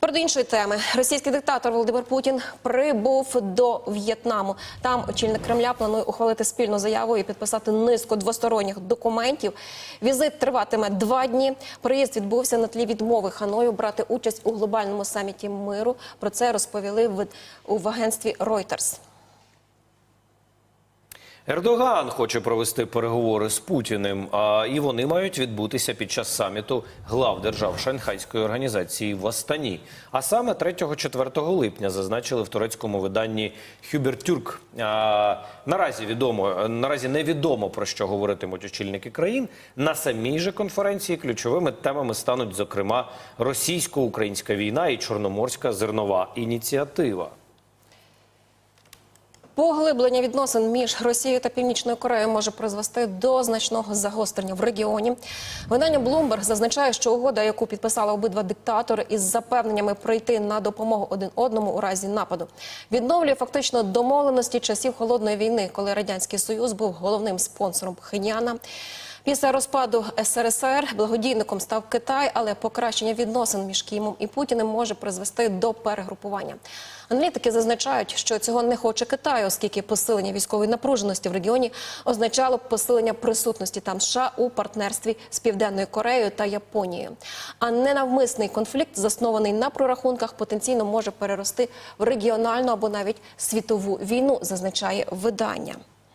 Тепер до іншої теми. Російський диктатор Володимир Путін прибув до В'єтнаму. Там очільник Кремля планує ухвалити спільну заяву і підписати низку двосторонніх документів. Візит триватиме два дні. Приїзд відбувся на тлі відмови Ханою брати участь у глобальному саміті миру. Про це розповіли в, в агентстві Reuters. Ердоган хоче провести переговори з Путіним, а і вони мають відбутися під час саміту глав держав Шанхайської організації в Астані. А саме 3-4 липня зазначили в турецькому виданні Хюбертюрк. Наразі відомо наразі невідомо про що говоритимуть очільники країн. На самій же конференції ключовими темами стануть зокрема російсько-українська війна і чорноморська зернова ініціатива. Поглиблення відносин між Росією та Північною Кореєю може призвести до значного загострення в регіоні. Видання Bloomberg зазначає, що угода, яку підписали обидва диктатори із запевненнями прийти на допомогу один одному у разі нападу, відновлює фактично домовленості часів холодної війни, коли радянський союз був головним спонсором Пхеняна. Після розпаду СРСР благодійником став Китай, але покращення відносин між Кімом і Путіним може призвести до перегрупування. Аналітики зазначають, що цього не хоче Китай, оскільки посилення військової напруженості в регіоні означало б посилення присутності там США у партнерстві з Південною Кореєю та Японією. А ненавмисний конфлікт, заснований на прорахунках, потенційно може перерости в регіональну або навіть світову війну, зазначає видання.